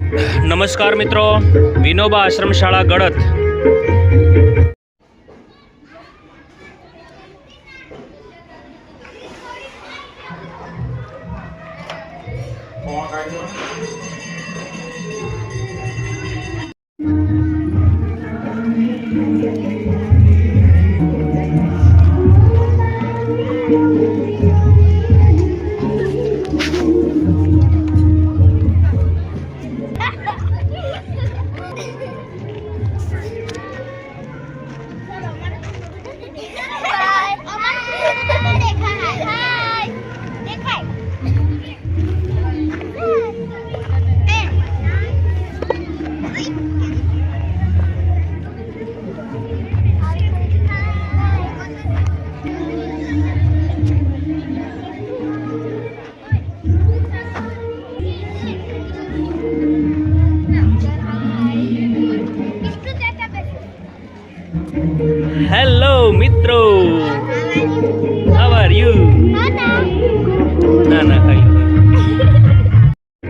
નમસ્કાર મિત્રો વિનોબા આશ્રમ શાળા ગળત હેલો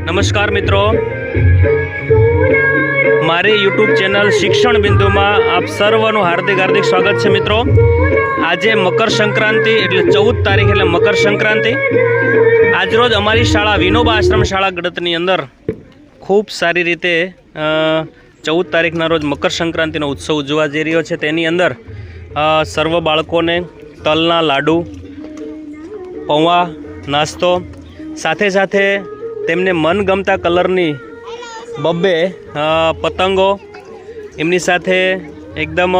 નમસ્કાર મિત્રો. મારી યુટ્યુબ ચેનલ શિક્ષણ બિંદુમાં આપ સર્વનું હાર્દિક હાર્દિક સ્વાગત છે મિત્રો. આજે મકર સંક્રાંતિ એટલે ચૌદ તારીખ એટલે મકર સંક્રાંતિ. આજરોજ અમારી શાળા વિનોબા આશ્રમ શાળા ગડતની અંદર ખૂબ સારી રીતે ચૌદ તારીખના રોજ મકર સંક્રાંતિનો ઉત્સવ ઉજવવા જઈ રહ્યો છે. તેની અંદર સર્વ બાળકોને તલના લાડુ, પૌવા, નાસ્તો, સાથે સાથે તેમને મનગમતા કલરની બબ્બે પતંગો, એમની સાથે એકદમ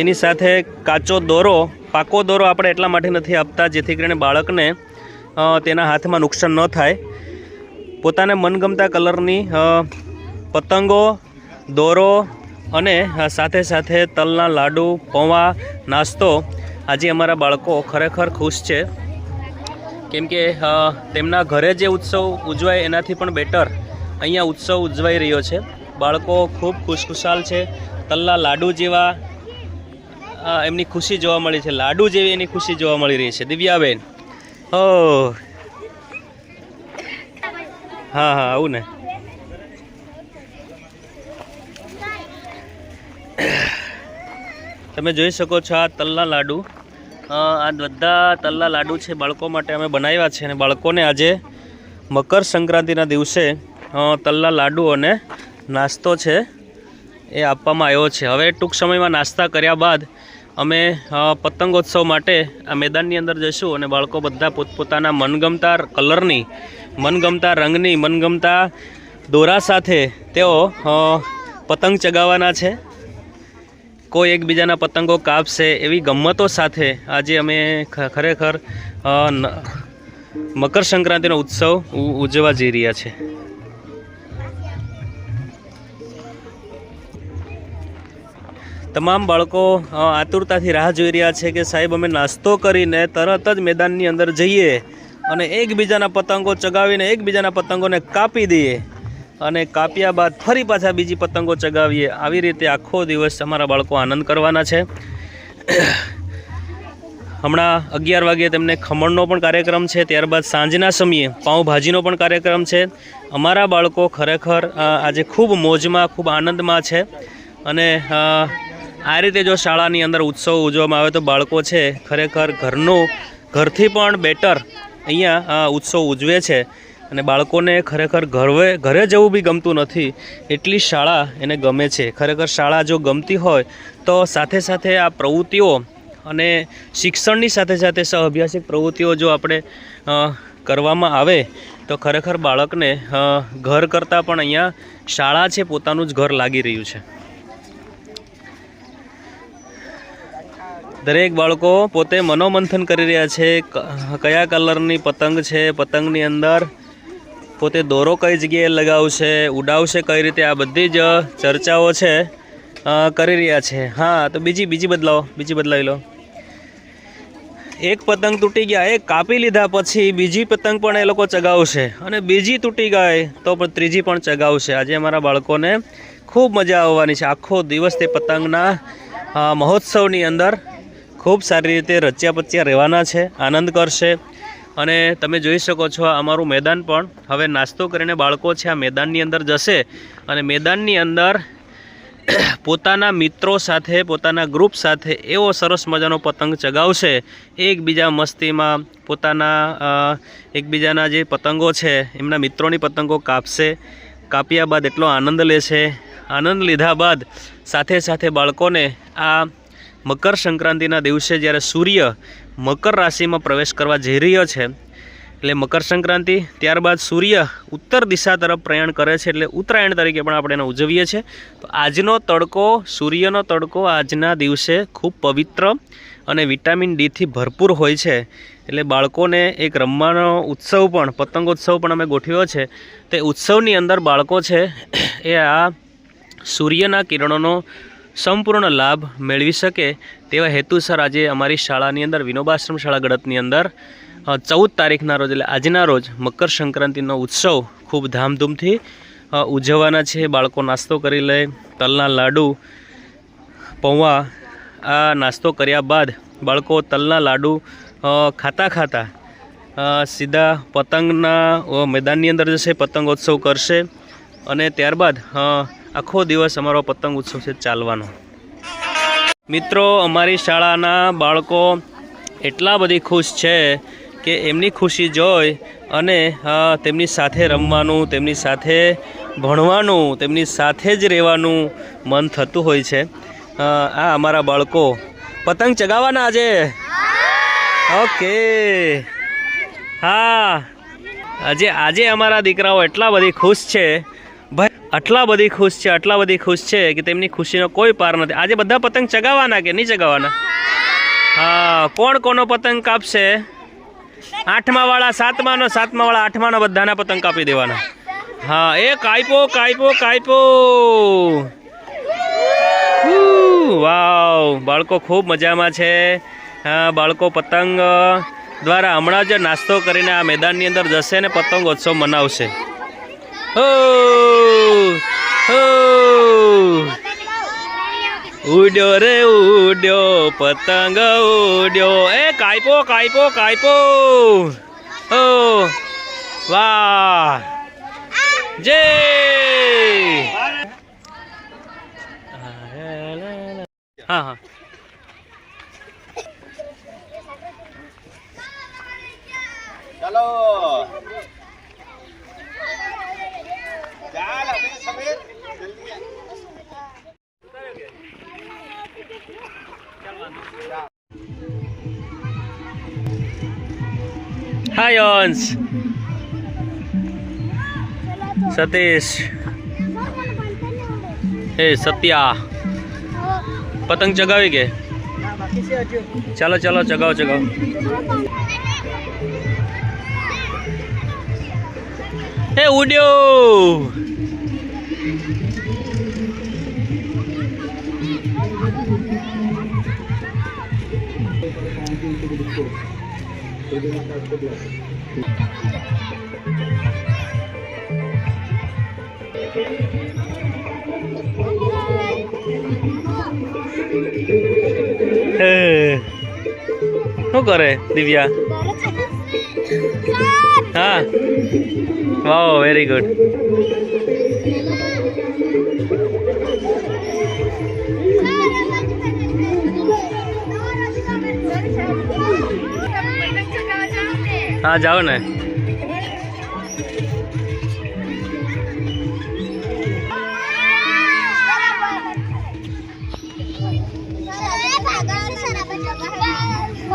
એની સાથે કાચો દોરો, પાકો દોરો આપણે એટલા માટે નથી આપતા, જેથી કરીને બાળકને તેના હાથમાં નુકસાન ન થાય. પોતાને મનગમતા કલરની પતંગો, દોરો અને સાથે સાથે તલના લાડુ, પૌવા, નાસ્તો આજે અમારા બાળકો ખરેખર ખુશ છે. કેમ કે તેમના ઘરે જે ઉત્સવ ઉજવાય એનાથી પણ બેટર અહીંયા ઉત્સવ ઉજવાઈ રહ્યો છે. બાળકો ખૂબ ખુશખુશાલ છે. તલ્લા લાડુ જેવા એમની ખુશી જોવા મળી છે. લાડુ જેવી એની ખુશી જોવા મળી રહી છે. દિવ્યાબેન. ઓ. હા હા, આવું ને. તમે જોઈ શકો છો આ તલના લાડુ. આ બધા તલના લાડુ છે બાળકો માટે અમે બનાવ્યા છે અને બાળકોને આજે મકર સંક્રાંતિના દિવસે તલના લાડુ અને નાસ્તો છે એ આપવામાં આવ્યો છે. હવે ટૂંક સમયમાં નાસ્તા કર્યા બાદ અમે પતંગોત્સવ માટે આ મેદાનની અંદર જઈશું અને બાળકો બધા પોતપોતાના મનગમતા કલરની, મનગમતા રંગની, મનગમતા દોરા સાથે તેઓ પતંગ ચગાવવાના છે. કોઈ એકબીજાના પતંગો કાપશે એવી ગમ્મતો સાથે આજે અમે ખરેખર મકર સંક્રાંતિનો ઉત્સવ ઉજવા જઈ રહ્યા છે. તમામ બાળકો આતુરતાથી રાહ જોઈ રહ્યા છે કે સાહેબ અમે નાસ્તો કરીને તરત જ મેદાનની અંદર જઈએ અને એકબીજાના પતંગો ચગાવીને એકબીજાના પતંગોને કાપી દઈએ. અને કાપ્યા બાદ ફરી પાછા બીજી પતંગો ચગાવીએ. આવી રીતે આખો દિવસ અમારા બાળકો આનંદ કરવાના છે. હમણાં અગિયાર વાગે તેમને ખમણનો પણ કાર્યક્રમ છે. ત્યારબાદ સાંજના સમયે પાઉંભાજીનો પણ કાર્યક્રમ છે. અમારા બાળકો ખરેખર આજે ખૂબ મોજમાં, ખૂબ આનંદમાં છે. અને આ રીતે જો શાળાની અંદર ઉત્સવ ઉજવવામાં આવે તો બાળકો છે, ખરેખર ઘરનું, ઘરથી પણ બેટર અહીંયા ઉત્સવ ઉજવે છે. અને બાળકોને ખરેખર ઘરે ઘરે જવું બી ગમતું નથી, એટલી શાળા એને ગમે છે. ખરેખર શાળા જો ગમતી હોય, તો સાથે સાથે આ પ્રવૃત્તિઓ અને શિક્ષણની સાથે સાથે સહઅભ્યાસિક પ્રવૃત્તિઓ જો આપણે કરવામાં આવે, તો ખરેખર બાળકને ઘર કરતાં પણ અહીંયા શાળા છે, પોતાનું જ ઘર લાગી રહ્યું છે. દરેક બાળકો પોતે મનોમંથન કરી રહ્યા છે કયા કલરની પતંગ છે, પતંગની અંદર પોતે દોરો કઈ જગ્યાએ લગાવશે, ઉડાવશે, કઈ રીતે, આ બધી જ ચર્ચાઓ છે કરી રહ્યા છે. હા, તો બીજી બીજી બદલાવો બીજી બદલાવી લો. એક પતંગ તૂટી ગયા એ કાપી લીધા પછી બીજી પતંગ પણ એ લોકો ચગાવશે. અને બીજી તૂટી ગઈ, તો પણ ત્રીજી પણ ચગાવશે. આજે અમારા બાળકોને ખૂબ મજા આવવાની છે. આખો દિવસ તે પતંગના મહોત્સવની અંદર ખૂબ સારી રીતે રચ્યા પચ્યા રહેવાના છે, આનંદ કરશે. અને તમે જોઈ શકો છો અમારું મેદાન પણ. હવે નાસ્તો કરીને બાળકો છે, આ મેદાનની અંદર જશે. અને મેદાનની અંદર પોતાના મિત્રો સાથે, પોતાના ગ્રુપ સાથે એવો સરસ મજાનો પતંગ ચગાવશે. એકબીજા મસ્તીમાં પોતાના એકબીજાના જે પતંગો છે, એમના મિત્રોની પતંગો કાપશે. કાપ્યા બાદ એટલો આનંદ લેશે. આનંદ લીધા બાદ સાથે સાથે બાળકોને આ મકર સંક્રાંતિના દિવસે જ્યારે સૂર્ય મકર રાશિમાં પ્રવેશ કરવા જઈ રહ્યો છે, એટલે મકર સંક્રાંતિ ત્યારબાદ સૂર્ય ઉત્તર દિશા તરફ પ્રયાણ કરે છે, એટલે ઉત્તરાયણ તરીકે પણ આપણે એને ઉજવીએ છીએ. તો આજનો તડકો, સૂર્યનો તડકો આજના દિવસે ખૂબ પવિત્ર અને વિટામિન ડીથી ભરપૂર હોય છે. એટલે બાળકોને એક રમવાનો ઉત્સવ પણ, પતંગોત્સવ પણ અમે ગોઠવ્યો છે. તે ઉત્સવની અંદર બાળકો છે, એ આ સૂર્યના કિરણોનો સંપૂર્ણ લાભ મેળવી શકે તેવા હેતુસર આજે અમારી શાળાની અંદર, વિનોબાશ્રમ શાળા ગળતની અંદર ચૌદ તારીખના રોજ એટલે આજના રોજ મકર સંક્રાંતિનો ઉત્સવ ખૂબ ધામધૂમથી ઉજવવાના છે. બાળકો નાસ્તો કરી લે, તલના લાડુ, પૌવા, આ નાસ્તો કર્યા બાદ બાળકો તલના લાડુ ખાતા ખાતા સીધા પતંગના મેદાનની અંદર જશે, પતંગોત્સવ કરશે અને ત્યારબાદ આખો દિવસ અમારો પતંગ ઉત્સવ છે ચાલવાનો. મિત્રો, અમારી શાળાના બાળકો એટલા બધી ખુશ છે કે એમની ખુશી જોઈ અને તેમની સાથે રમવાનું, તેમની સાથે ભણવાનું, તેમની સાથે જ રહેવાનું મન થતું હોય છે. આ અમારા બાળકો. પતંગ ચગાવવાના આજે? ઓકે. હા. આજે આજે અમારા દીકરાઓ એટલા બધી ખુશ છે. ભાઈ આટલા બધી ખુશ છે, આટલા બધી ખુશ છે કે તેમની ખુશીનો કોઈ પાર નથી. આજે બધા પતંગ ચગાવવાના કે નહીં ચગાવવાના? હા, કોણ કોનો પતંગ કાપશે? આઠમા વાળા સાતમાનો સાતમા વાળા આઠમાનો બધાના પતંગ કાપી દેવાના. હા, એ કાયપો કાયપો કાયપો. વાવ, બાળકો ખૂબ મજામાં છે. હા, બાળકો પતંગ દ્વારા હમણાં જ નાસ્તો કરીને આ મેદાનની અંદર જશે અને પતંગોત્સવ મનાવશે. ઉડ્યો રે ઉડ્યો પતંગ ઉડ્યો એ કાયપો કાયપો કાયપો ઓ વાહ જય હા હા ચાલો ચાલ હાય અંશ સતીશ એ સત્યા પતંગ ચગાવી કે ચાલો ચાલો ચગાવો ચગાવો એ ઉડ્યો હે. શું કરે દિવ્યા હા વાવ વેરી ગુડ હા જાઓ ને.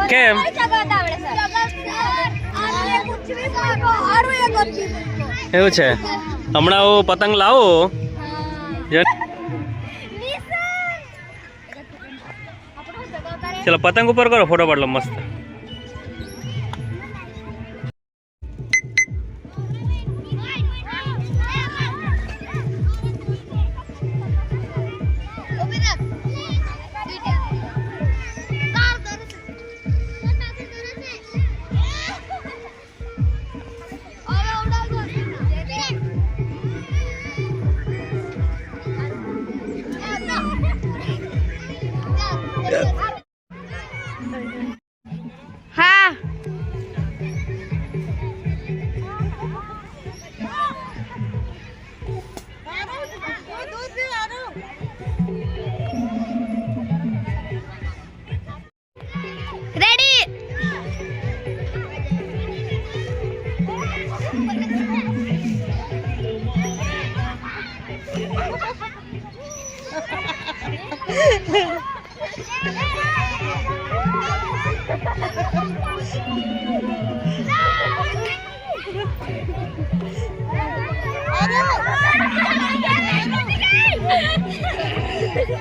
કેમ? એવું છે. હમણાં હું પતંગ લાવો. ચલો પતંગ ઉપર કરો ફોટો પાડલો મસ્ત.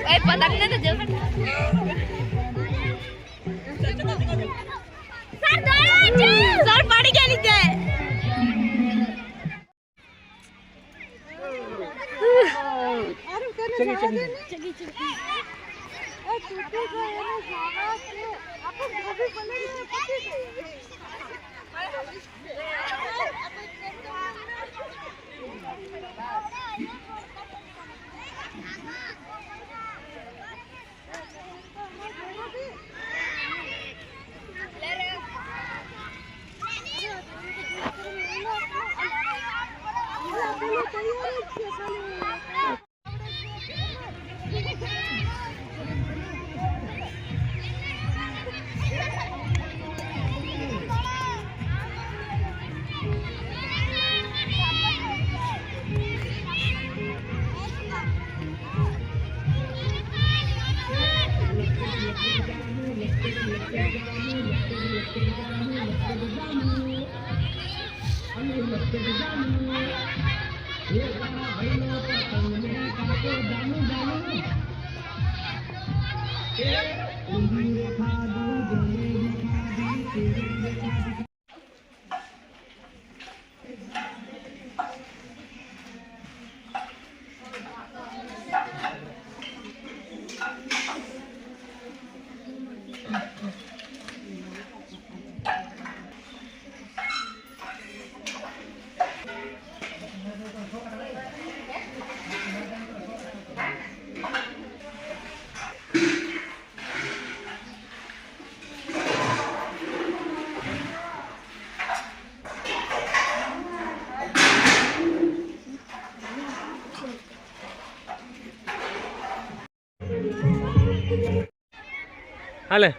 એ પતંગને તો જો સર પડી ગયા નીચે હાલે